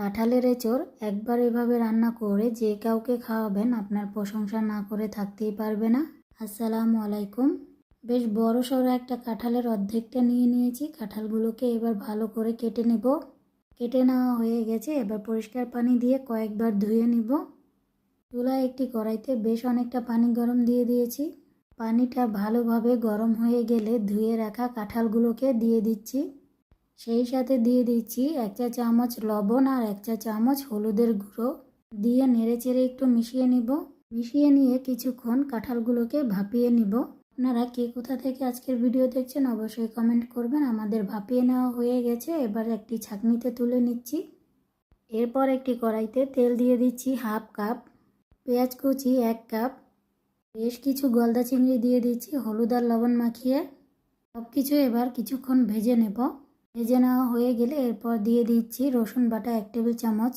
কাঁঠালের এঁচড় একবার এভাবে রান্না করে যে কাউকে খাওয়াবেন আপনার প্রশংসা না করে থাকতেই পারবে না। আসসালামু আলাইকুম। বেশ বড় সড়ো একটা কাঁঠালের অর্ধেকটা নিয়ে নিয়েছি। কাঁঠালগুলোকে এবার ভালো করে কেটে নেব। কেটে নেওয়া হয়ে গেছে। এবার পরিষ্কার পানি দিয়ে কয়েকবার ধুয়ে নিব। চুলায় একটি কড়াইতে বেশ অনেকটা পানি গরম দিয়ে দিয়েছি। পানিটা ভালোভাবে গরম হয়ে গেলে ধুয়ে রাখা কাঁঠালগুলোকে দিয়ে দিচ্ছি। সেই সাথে দিয়ে দিচ্ছি এক চা চামচ লবণ আর এক চা চামচ হলুদের গুঁড়ো। দিয়ে নেড়েচেড়ে একটু মিশিয়ে নিব। মিশিয়ে নিয়ে কিছুক্ষণ কাঁঠালগুলোকে ভাপিয়ে নিব। আপনারা কে কোথা থেকে আজকের ভিডিও দেখছেন অবশ্যই কমেন্ট করবেন। আমাদের ভাপিয়ে নেওয়া হয়ে গেছে। এবার একটি ছাঁকনিতে তুলে নিচ্ছি। এরপর একটি কড়াইতে তেল দিয়ে দিচ্ছি হাফ কাপ। পেঁয়াজ কুচি এক কাপ। বেশ কিছু গলদা চিংড়ি দিয়ে দিচ্ছি। হলুদ আর লবণ মাখিয়ে। সব কিছু এবার কিছুক্ষণ ভেজে নেব। ভেজে নেওয়া হয়ে গেলে এরপর দিয়ে দিচ্ছি রসুন বাটা এক টেবিল চামচ,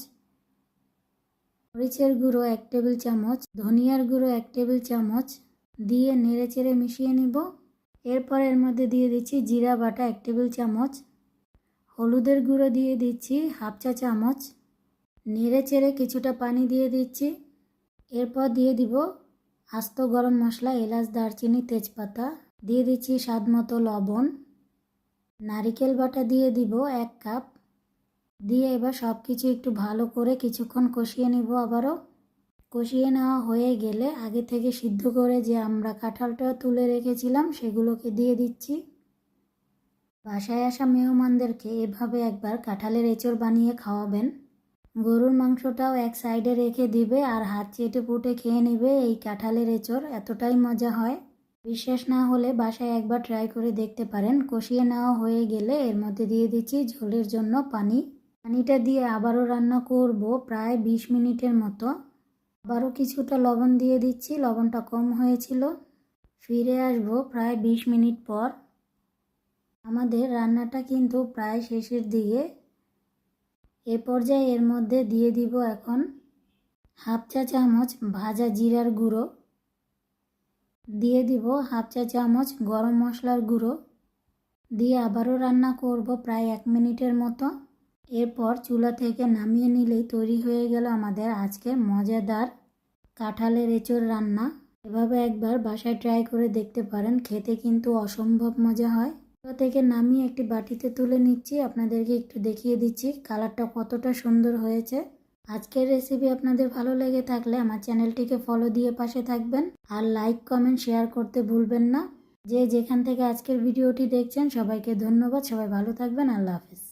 মরিচের গুঁড়ো এক টেবিল চামচ, ধনিয়ার গুঁড়ো এক টেবিল চামচ, দিয়ে নেড়ে চেড়ে মিশিয়ে নিব। এরপর এর মধ্যে দিয়ে দিচ্ছি জিরা বাটা এক টেবিল চামচ, হলুদের গুঁড়ো দিয়ে দিচ্ছি হাফ চা চামচ, নেড়ে চেড়ে কিছুটা পানি দিয়ে দিচ্ছি। এরপর দিয়ে দিব আস্ত গরম মশলা, এলাচ, দারচিনি, তেজপাতা, দিয়ে দিচ্ছি স্বাদ মতো লবণ। নারিকেল বাটা দিয়ে দিব এক কাপ। দিয়ে এবার সব কিছু একটু ভালো করে কিছুক্ষণ কষিয়ে নিব আবারও। কষিয়ে নেওয়া হয়ে গেলে আগে থেকে সিদ্ধ করে যে আমরা কাঁঠালটা তুলে রেখেছিলাম সেগুলোকে দিয়ে দিচ্ছি। বাসায় আসা মেহমানদেরকে এভাবে একবার কাঁঠালের এঁচড় বানিয়ে খাওয়াবেন। গরুর মাংসটাও এক সাইডে রেখে দিবে আর হাত চেটে পুটে খেয়ে নেবে এই কাঁঠালের এঁচড়, এতটাই মজা হয়। বিশ্বাস না হলে বাসায় একবার ট্রাই করে দেখতে পারেন। কষিয়ে নেওয়া হয়ে গেলে এর মধ্যে দিয়ে দিচ্ছি ঝোলের জন্য পানি। পানিটা দিয়ে আবারও রান্না করব প্রায় বিশ মিনিটের মতো। আবারও কিছুটা লবণ দিয়ে দিচ্ছি, লবণটা কম হয়েছিল। ফিরে আসব প্রায় বিশ মিনিট পর। আমাদের রান্নাটা কিন্তু প্রায় শেষের দিকে। এ পর্যায়ে এর মধ্যে দিয়ে দিব এখন হাফ চা চামচ ভাজা জিরার গুঁড়ো। দিয়ে দিব হাফ চা চামচ গরম মশলার গুঁড়ো। দিয়ে আবারও রান্না করব প্রায় এক মিনিটের মতো। এরপর চুলা থেকে নামিয়ে নিলেই তৈরি হয়ে গেল আমাদের আজকের মজাদার কাঁঠালের এঁচড় রান্না। এভাবে একবার বাসায় ট্রাই করে দেখতে পারেন, খেতে কিন্তু অসম্ভব মজা হয়। চুলা থেকে নামিয়ে একটি বাটিতে তুলে নিচ্ছি, আপনাদেরকে একটু দেখিয়ে দিচ্ছি কালারটা কতটা সুন্দর হয়েছে। আজকের রেসিপি আপনাদের ভালো লেগে থাকলে আমার চ্যানেলটিকে ফলো দিয়ে পাশে থাকবেন আর লাইক কমেন্ট শেয়ার করতে ভুলবেন না। যে যেখান থেকে আজকের ভিডিওটি দেখছেন, সবাইকে ধন্যবাদ। সবাই ভালো থাকবেন। আল্লাহ হাফিজ।